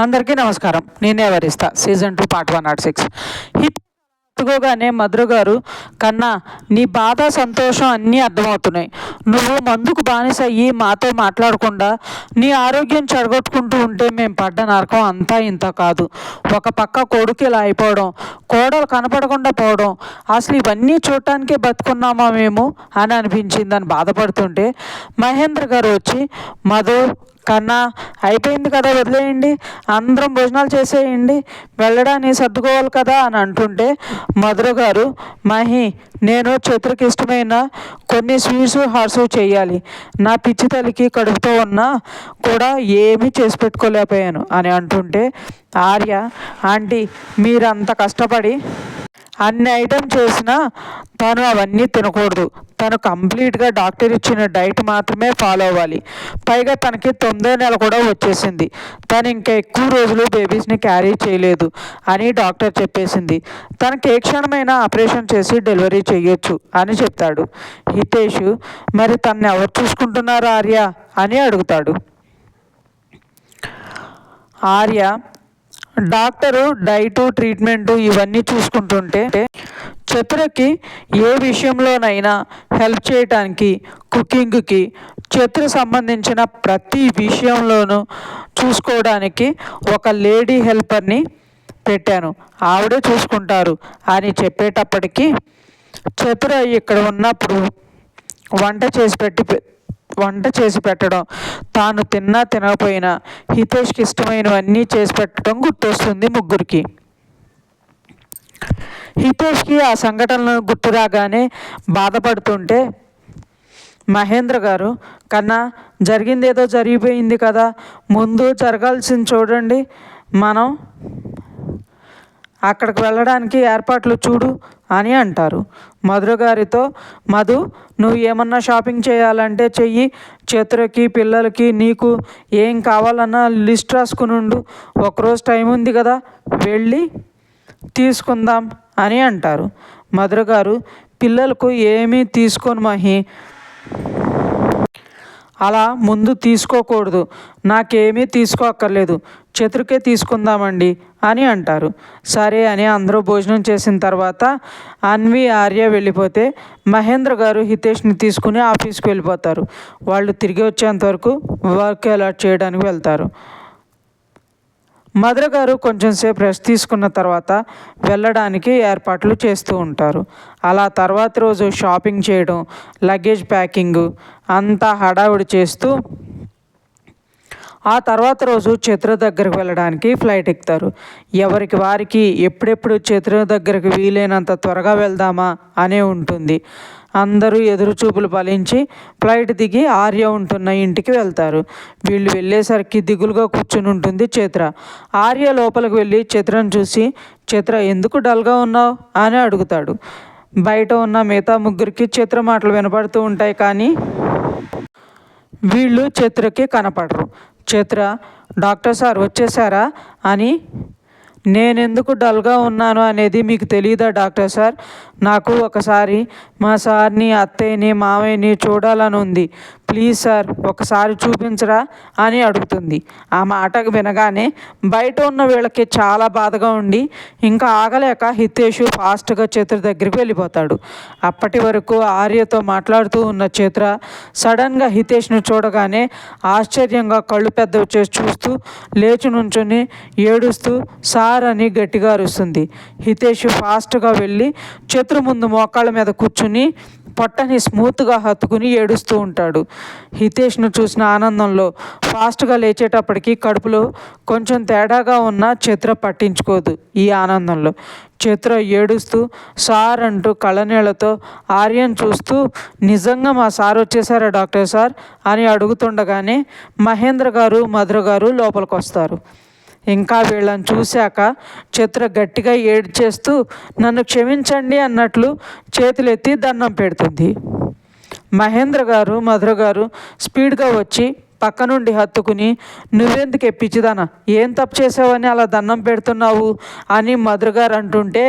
అందరికీ నమస్కారం. నేనే వరిస్తా season two part one not six. Hit ఎత్తుకోగానే Madhura గారు కన్నా నీ బాధ సంతోషం అన్నీ అర్థమవుతున్నాయి. నువ్వు మందుకు బానిస అయ్యి మాతో మాట్లాడకుండా నీ ఆరోగ్యం చెడగొట్టుకుంటూ ఉంటే మేము పడ్డ నరకం అంతా ఇంత కాదు. ఒక పక్క కొడుకు ఇలా అయిపోవడం కోడలు కనపడకుండా పోవడం అసలు ఇవన్నీ చూడటానికే బతుకున్నామా మేము? అని అనిపించిందని బాధపడుతుంటే మహేంద్ర గారు వచ్చి మధు కన్నా అయిపోయింది కదా వదిలేయండి. అందరం భోజనాలు చేసేయండి. వెళ్ళడానికి సర్దుకోవాలి కదా అని అంటుంటే మధుర గారు మహి నేను చతురకి ఇష్టమైన కొన్ని స్వీట్స్ హార్స్ చేయాలి. నా పిచ్చి తల్లికి కడుపుతో ఉన్నా కూడా ఏమీ చేసి పెట్టుకోలేకపోయాను అని అంటుంటే ఆర్య ఆంటీ మీరంత కష్టపడి అన్ని ఐటెం చేసినా తను అవన్నీ తినకూడదు. తను కంప్లీట్గా డాక్టర్ ఇచ్చిన డైట్ మాత్రమే ఫాలో అవ్వాలి. పైగా తనకి తొమ్మిదో నెల కూడా వచ్చేసింది. తను ఇంకా ఎక్కువ రోజులు బేబీస్ని క్యారీ చేయలేదు అని డాక్టర్ చెప్పేసింది. తనకి ఏ క్షణమైనా ఆపరేషన్ చేసి డెలివరీ చేయొచ్చు అని చెప్తాడు. హితేష్ మరి తను ఎవరు చూసుకుంటున్నారు ఆర్య? అని అడుగుతాడు. ఆర్య డాక్టరు డైటు ట్రీట్మెంటు ఇవన్నీ చూసుకుంటుంటే చతురకి ఏ విషయంలోనైనా హెల్ప్ చేయటానికి కుకింగ్కి చతుర సంబంధించిన ప్రతి విషయంలోనూ చూసుకోవడానికి ఒక లేడీ హెల్పర్ని పెట్టాను. ఆవిడే చూసుకుంటారు అని చెప్పేటప్పటికీ చతుర ఇక్కడ ఉన్నప్పుడు వంట చేసి పెట్టి వంట చేసి పెట్టడం తాను తిన్నా తినకపోయినా హితేష్కి ఇష్టమైనవన్నీ చేసి పెట్టడం గుర్తొస్తుంది ముగ్గురికి. హితేష్కి ఆ సంఘటనలు గుర్తు రాగానే బాధపడుతుంటే మహేంద్ర గారు కన్నా జరిగింది ఏదో జరిగిపోయింది కదా ముందు జరగాల్సింది చూడండి మనం అక్కడికి వెళ్ళడానికి ఏర్పాట్లు చూడు అని అంటారు. మధుర గారితో మధు నువ్వు ఏమన్నా షాపింగ్ చేయాలంటే చెయ్యి. చేతులకి పిల్లలకి నీకు ఏం కావాలన్నా లిస్ట్ రాసుకుని ఉండు. ఒకరోజు టైం ఉంది కదా వెళ్ళి తీసుకుందాం అని అంటారు. మధుర గారు పిల్లలకు ఏమీ తీసుకొని మహి. అలా ముందు తీసుకోకూడదు. నాకేమీ తీసుకోక్కర్లేదు. చతురుకే తీసుకుందామండి అని అంటారు. సరే అని అందరూ భోజనం చేసిన తర్వాత అన్వి ఆర్య వెళ్ళిపోతే మహేంద్ర గారు హితేష్ని తీసుకుని ఆఫీస్కి వెళ్ళిపోతారు. వాళ్ళు తిరిగి వచ్చేంత వరకు వర్క్ అలాట్ చేయడానికి వెళ్తారు. మధుర గారు కొంచెం సేపు రెస్ట్ తీసుకున్న తర్వాత వెళ్ళడానికి ఏర్పాట్లు చేస్తూ ఉంటారు. అలా తర్వాత రోజు షాపింగ్ చేయడం లగేజ్ ప్యాకింగ్ అంతా హడావుడి చేస్తూ ఆ తర్వాత రోజు చిత్ర దగ్గరకు వెళ్ళడానికి ఫ్లైట్ ఎక్కుతారు. ఎవరికి వారికి ఎప్పుడెప్పుడు చిత్ర దగ్గరకు వీలైనంత త్వరగా వెళ్దామా అనే ఉంటుంది. అందరూ ఎదురుచూపులు పలించి ఫలించి ఫ్లైట్ దిగి ఆర్య ఉంటున్న ఇంటికి వెళ్తారు. వీళ్ళు వెళ్ళేసరికి దిగులుగా కూర్చుని ఉంటుంది చిత్ర ఆర్య లోపలికి వెళ్ళి చిత్రను చూసి చిత్ర ఎందుకు డల్గా ఉన్నావు? అని అడుగుతాడు. బయట ఉన్న మిగతా ముగ్గురికి చిత్ర మాటలు వినపడుతూ ఉంటాయి కానీ వీళ్ళు చిత్రకి కనపడరు. చిత్ర డాక్టర్ సార్ వచ్చేసారా అని నేనెందుకు డల్గా ఉన్నాను అనేది మీకు తెలియదా డాక్టర్ సార్? నాకు ఒకసారి మా సార్ని అత్తయ్యని మామయ్యని చూడాలని ఉంది. ప్లీజ్ సార్ ఒకసారి చూపించరా అని అడుగుతుంది. ఆ మాటకు వినగానే బయట ఉన్న వీళ్ళకి చాలా బాధగా ఉండి ఇంకా ఆగలేక హితేషు ఫాస్ట్గా చిత్ర దగ్గరికి వెళ్ళిపోతాడు. అప్పటి వరకు ఆర్యతో మాట్లాడుతూ ఉన్న చిత్ర సడన్గా హితేష్ను చూడగానే ఆశ్చర్యంగా కళ్ళు పెద్దవి చేసి చూస్తూ లేచి నుంచుని ఏడుస్తూ సార్ సార్ అని గట్టిగా అరుస్తుంది. హితేష్ ఫాస్ట్గా వెళ్ళి చేతుల ముందు మోకాళ్ళ మీద కూర్చుని పొట్టని స్మూత్గా హత్తుకుని ఏడుస్తూ ఉంటాడు. హితేష్ను చూసిన ఆనందంలో ఫాస్ట్గా లేచేటప్పటికి కడుపులో కొంచెం తేడాగా ఉన్న చిత్ర పట్టించుకోదు ఈ ఆనందంలో. చిత్ర ఏడుస్తూ సార్ అంటూ కళ్ళనీళ్ళతో ఆర్యన్ చూస్తూ నిజంగా మా సార్ వచ్చేసారా డాక్టర్ సార్? అని అడుగుతుండగానే మహేంద్ర గారు మధుర గారు లోపలికి వస్తారు ఇంకా వీళ్ళని చూశాక చిత్ర గట్టిగా ఏడ్చేస్తూ నన్ను క్షమించండి అన్నట్లు చేతులెత్తి దండం పెడుతుంది. మహేంద్ర గారు మధుర గారు స్పీడ్గా వచ్చి పక్క నుండి హత్తుకుని నువ్వెందుకు ఎప్పించిదానా ఏం తప్పు చేసావని అలా దండం పెడుతున్నావు? అని మధుర గారు అంటుంటే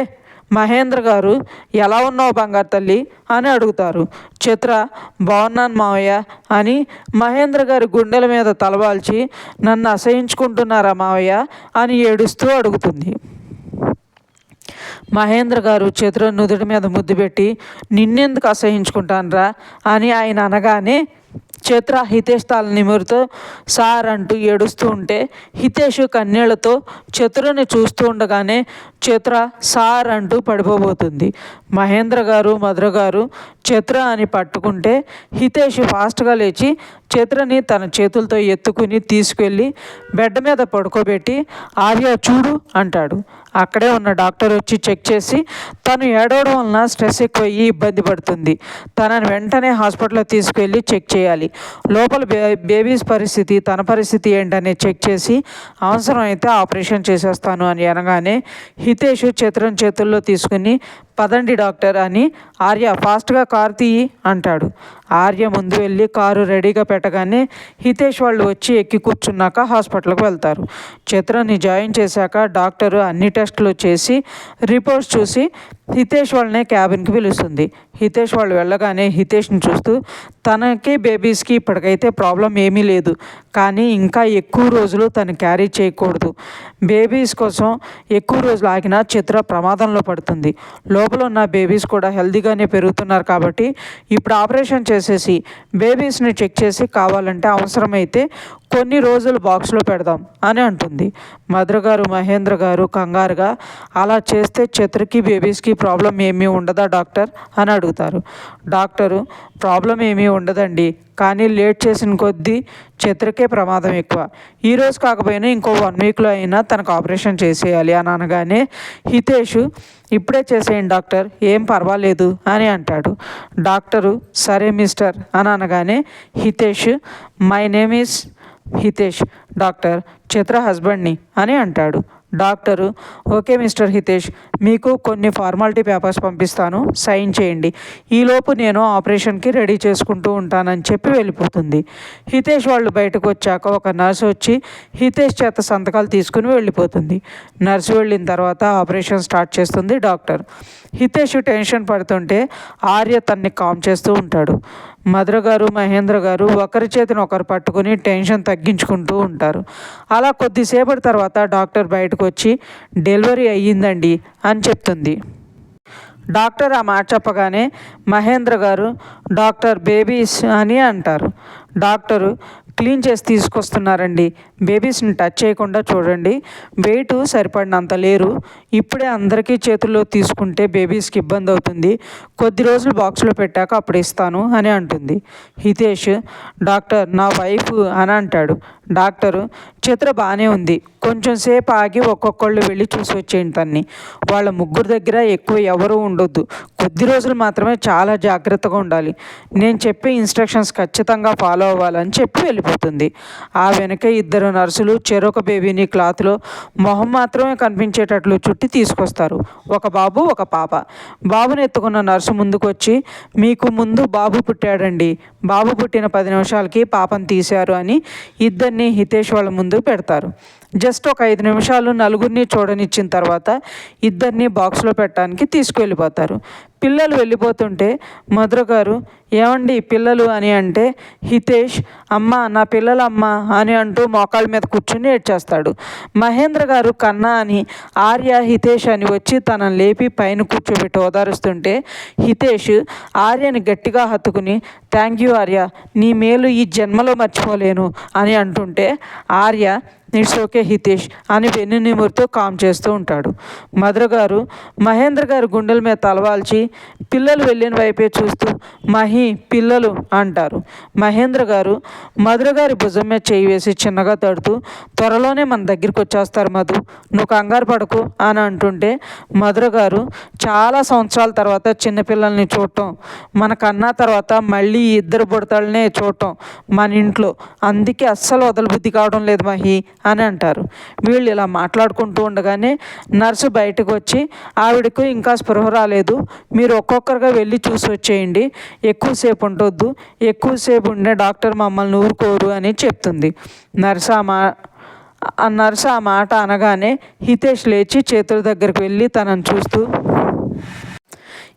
మహేంద్ర గారు ఎలా ఉన్నావు బంగారు తల్లి? అని అడుగుతారు. చిత్ర బాగున్నాను మావయ్య అని మహేంద్ర గారి గుండెల మీద తలవాల్చి నన్ను అసహించుకుంటున్నారా మావయ్య? అని ఏడుస్తూ అడుగుతుంది. మహేంద్ర గారు చిత్ర నుదుటి మీద ముద్దు పెట్టి నిన్నెందుకు అసహించుకుంటానరా? అని ఆయన అనగానే చేత్ర హితేష్ తల నిమురుతో సార్ అంటూ ఏడుస్తూ ఉంటే హితేష్ కన్నీళ్ళతో చిత్రని చూస్తూ ఉండగానే చిత్ర సార్ అంటూ పడిపోబోతుంది. మహేంద్ర గారు మధుర గారు చిత్ర అని పట్టుకుంటే హితేష్ ఫాస్ట్గా లేచి చిత్రని తన చేతులతో ఎత్తుకుని తీసుకెళ్ళి బెడ్ మీద పడుకోబెట్టి ఆర్య చూడు అంటాడు. అక్కడే ఉన్న డాక్టర్ వచ్చి చెక్ చేసి తను ఏడవడం వలన స్ట్రెస్ ఎక్కువయ్యి ఇబ్బంది పడుతుంది. తనని వెంటనే హాస్పిటల్లో తీసుకెళ్ళి చెక్ చేయాలి. లోపల బే బేబీస్ పరిస్థితి తన పరిస్థితి ఏంటనే చెక్ చేసి అవసరమైతే ఆపరేషన్ చేసేస్తాను అని అనగానే హితేష్ చిత్రం చేతుల్లో తీసుకుని పదండి డాక్టర్ అని ఆర్య ఫాస్ట్గా కారు తీయి అంటాడు. ఆర్య ముందు వెళ్ళి కారు రెడీగా పెట్టగానే హితేష్ వాళ్ళు వచ్చి ఎక్కి కూర్చున్నాక హాస్పిటల్కి వెళ్తారు. చిత్రాన్ని జాయిన్ చేశాక డాక్టరు అన్ని టెస్టులు చేసి రిపోర్ట్స్ చూసి హితేష్ వాళ్ళనే క్యాబిన్కి పిలుస్తుంది. హితేష్ వాళ్ళు వెళ్ళగానే హితేష్ని చూస్తూ తనకి బేబీస్కి ఇప్పటికైతే ప్రాబ్లం ఏమీ లేదు. కానీ ఇంకా ఎక్కువ రోజులు తను క్యారీ చేయకూడదు. బేబీస్ కోసం ఎక్కువ రోజులు ఆగినా చిత్ర ప్రమాదంలో పడుతుంది. లోపల ఉన్న బేబీస్ కూడా హెల్దీగానే పెరుగుతున్నారు కాబట్టి ఇప్పుడు ఆపరేషన్ చేసేసి బేబీస్ని చెక్ చేసి కావాలంటే అవసరమైతే కొన్ని రోజులు బాక్స్లో పెడదాం అని అంటుంది. మధుర గారు మహేంద్ర గారు కంగారుగా అలా చేస్తే చతురికి బేబీస్కి ప్రాబ్లం ఏమీ ఉండదా డాక్టర్? అని అడుగుతారు. డాక్టరు ప్రాబ్లం ఏమీ ఉండదండి కానీ లేట్ చేసిన కొద్దీ చిత్రకే ప్రమాదం ఎక్కువ. ఈరోజు కాకపోయినా ఇంకో వన్ వీక్లో అయినా తనకు ఆపరేషన్ చేసేయాలి అని అనగానే హితేష్ ఇప్పుడే చేసేయండి డాక్టర్ ఏం పర్వాలేదు అని అంటాడు. డాక్టరు సరే మిస్టర్ అని అనగానే Hitesh my name is Hitesh doctor Chitra హస్బెండ్ని అని అంటాడు. డాక్టరు. ఓకే మిస్టర్ హితేష్ మీకు కొన్ని ఫార్మాలిటీ పేపర్స్ పంపిస్తాను. సైన్ చేయండి. ఈలోపు నేను ఆపరేషన్కి రెడీ చేసుకుంటూ ఉంటానని చెప్పి వెళ్ళిపోతుంది. హితేష్ వాళ్ళు బయటకు వచ్చాక ఒక నర్సు వచ్చి హితేష్ చేత సంతకాలు తీసుకుని వెళ్ళిపోతుంది. నర్సు వెళ్ళిన తర్వాత ఆపరేషన్ స్టార్ట్ చేస్తుంది డాక్టర్. హితేష్ టెన్షన్ పడుతుంటే ఆర్య తన్ని కామ్ చేస్తూ ఉంటాడు. మధుర గారు మహేంద్ర గారు ఒకరి చేతిని ఒకరు పట్టుకుని టెన్షన్ తగ్గించుకుంటూ ఉంటారు. అలా కొద్దిసేపటి తర్వాత డాక్టర్ బయటకు వచ్చి డెలివరీ అయ్యిందండి అని చెప్తుంది. డాక్టర్ ఆ మాట చెప్పగానే మహేంద్ర గారు డాక్టర్ బేబీస్ అని అంటారు. డాక్టరు క్లీన్ చేసి తీసుకొస్తున్నారండి. బేబీస్ని టచ్ చేయకుండా చూడండి. వెయిట్ సరిపడినంత లేరు. ఇప్పుడే అందరికీ చేతుల్లో తీసుకుంటే బేబీస్కి ఇబ్బంది అవుతుంది. కొద్ది రోజులు బాక్స్లో పెట్టాక అప్పుడు ఇస్తాను అని అంటుంది. హితేష్ డాక్టర్ నా వైఫ్ అని అంటాడు. డాక్టరు చిత్ర బాగానే ఉంది. కొంచెం సేపు ఆగి ఒక్కొక్కళ్ళు వెళ్ళి చూసి వచ్చేయండి తన్ని. వాళ్ళ ముగ్గురు దగ్గర ఎక్కువ ఎవరూ ఉండొద్దు. కొద్ది రోజులు మాత్రమే చాలా జాగ్రత్తగా ఉండాలి. నేను చెప్పే ఇన్స్ట్రక్షన్స్ ఖచ్చితంగా ఫాలో అవ్వాలని చెప్పి వెళ్ళిపోతుంది ఆ వెనక ఇద్దరు నర్సులు చెరొక బేబీని క్లాత్లో మొహం మాత్రమే కనిపించేటట్లు చుట్టి తీసుకొస్తారు. ఒక బాబు ఒక పాప. బాబుని ఎత్తుకున్న నర్సు ముందుకొచ్చి మీకు ముందు బాబు పుట్టాడండి. బాబు పుట్టిన పది నిమిషాలకి పాపను తీశారు అని ఇద్దరిని హితేష్ వాళ్ళ ముందు పెడతారు. జస్ట్ ఒక ఐదు నిమిషాలు నలుగురిని చూడనిచ్చిన తర్వాత ఇద్దరిని బాక్స్లో పెట్టడానికి తీసుకువెళ్ళిపోతారు పిల్లలు వెళ్ళిపోతుంటే మధుర గారు ఏమండి పిల్లలు అని అంటే హితేష్ అమ్మ నా పిల్లల అమ్మ అని అంటూ మోకాళ్ళ మీద కూర్చుని ఏడ్చేస్తాడు. మహేంద్ర గారు కన్నా అని ఆర్య హితేష్ అని వచ్చి తనని లేపి పైన కూర్చోబెట్టి ఓదారుస్తుంటే హితేష్ ఆర్యని గట్టిగా హత్తుకుని థ్యాంక్ యూ ఆర్య నీ మేలు ఈ జన్మలో మర్చిపోలేను అని అంటుంటే ఆర్య ఇట్స్ ఓకే హితేష్ అని వెన్నునిమురుతో కామ్ చేస్తూ ఉంటాడు. మధుర గారు మహేంద్ర గారు గుండెల మీద తలవాల్చి పిల్లలు వెళ్ళిన వైపే చూస్తూ మహి పిల్లలు అంటారు. మహేంద్ర గారు మధుర గారి భుజం మీద చేయి వేసి చిన్నగా తడుతూ త్వరలోనే మన దగ్గరికి వచ్చేస్తారు మధు. నువ్వు కంగారు పడకు అని అంటుంటే మధుర గారు చాలా సంవత్సరాల తర్వాత చిన్నపిల్లల్ని చూడటం మన కన్నా తర్వాత మళ్ళీ ఇద్దరు బుడతలనే చూడటం మన ఇంట్లో. అందుకే అస్సలు వదలబుద్ధి కావడం లేదు మహి అని అంటారు. వీళ్ళు ఇలా మాట్లాడుకుంటూ ఉండగానే నర్సు బయటకు వచ్చి ఆవిడకు ఇంకా స్పృహ రాలేదు. మీరు ఒక్కొక్కరుగా వెళ్ళి చూసి వచ్చేయండి. ఎక్కువసేపు ఉండొద్దు. ఎక్కువసేపు ఉండే డాక్టర్ మమ్మల్ని ఊరుకోరు అని చెప్తుంది. నర్సు ఆ మా ఆ నర్సు ఆ మాట అనగానే హితేష్ లేచి చేతుల దగ్గరికి వెళ్ళి తనని చూస్తూ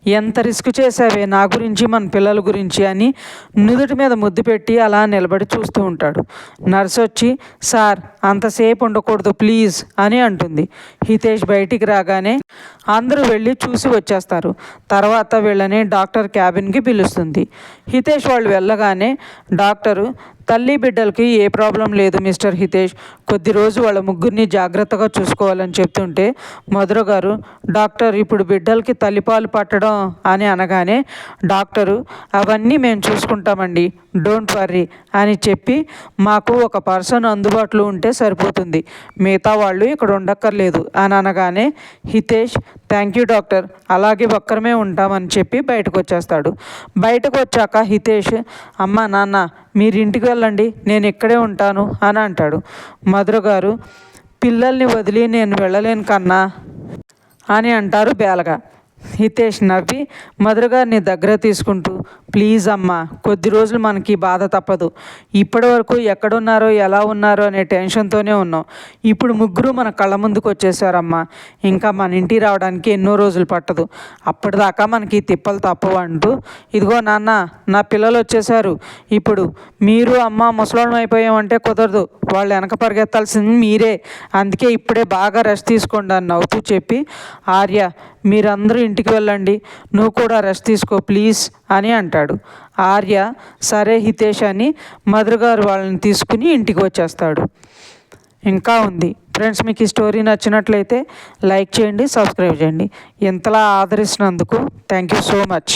ఎంత రిస్క్ చేసావే నా గురించి మన పిల్లల గురించి అని నుదుటి మీద ముద్దు పెట్టి అలా నిలబడి చూస్తూ ఉంటాడు. నర్స్ వచ్చి సార్ అంతసేపు ఉండకూడదు ప్లీజ్ అని అంటుంది. హితేష్ బయటికి రాగానే అందరూ వెళ్ళి చూసి వచ్చేస్తారు. తర్వాత వీళ్ళని డాక్టర్ క్యాబిన్కి పిలుస్తుంది. హితేష్ వాళ్ళు వెళ్ళగానే డాక్టరు తల్లి బిడ్డలకి ఏ ప్రాబ్లం లేదు మిస్టర్ హితేష్. కొద్ది రోజు వాళ్ళ ముగ్గురిని జాగ్రత్తగా చూసుకోవాలని చెప్తుంటే మధుర గారు డాక్టర్ ఇప్పుడు బిడ్డలకి తల్లిపాలు పట్టడం అని అనగానే డాక్టరు అవన్నీ మేము చూసుకుంటామండి డోంట్ వర్రీ అని చెప్పి మాకు ఒక పర్సన్ అందుబాటులో ఉంటే సరిపోతుంది మిగతా వాళ్ళు ఇక్కడ ఉండక్కర్లేదు అని అనగానే హితేష్ థ్యాంక్ యూ డాక్టర్. అలాగే ఒక్కరమే ఉంటామని చెప్పి బయటకు వచ్చేస్తాడు బయటకు వచ్చాక హితేష్ అమ్మ నాన్న మీరు ఇంటికి వెళ్ళండి నేను ఇక్కడే ఉంటాను అని అంటాడు. మధుర గారు పిల్లల్ని వదిలి నేను వెళ్ళలేను కన్నా అని అంటారు బేలగా. హితేష్ నవ్వి మధురగారిని దగ్గర తీసుకుంటూ ప్లీజ్ అమ్మ కొద్ది రోజులు మనకి బాధ తప్పదు. ఇప్పటి వరకు ఎక్కడున్నారో ఎలా ఉన్నారో అనే టెన్షన్తోనే ఉన్నాం. ఇప్పుడు ముగ్గురు మన కళ్ళ ముందుకు వచ్చేసారమ్మా. ఇంకా మన ఇంటికి రావడానికి ఎన్నో రోజులు పట్టదు. అప్పటిదాకా మనకి తిప్పలు తప్పవు అంటూ ఇదిగో నాన్న నా పిల్లలు వచ్చేసారు. ఇప్పుడు మీరు అమ్మ ముసలోళ్ళం అయిపోయామంటే కుదరదు. వాళ్ళు వెనక పరిగెత్తాల్సింది మీరే. అందుకే ఇప్పుడే బాగా రెస్ట్ తీసుకోండి అని నవ్వుతూ చెప్పి ఆర్య మీరందరూ ఇంటికి వెళ్ళండి. నువ్వు కూడా రెస్ట్ తీసుకో ప్లీజ్ అని అంటాడు. ఆర్య సరే హితేష్ అని మధుర గారు వాళ్ళని తీసుకుని ఇంటికి వచ్చేస్తాడు. ఇంకా ఉంది. ఫ్రెండ్స్ మీకు ఈ స్టోరీ నచ్చినట్లయితే లైక్ చేయండి సబ్స్క్రైబ్ చేయండి. ఇంతలా ఆదరిస్తున్నందుకు థ్యాంక్ యూ సో మచ్.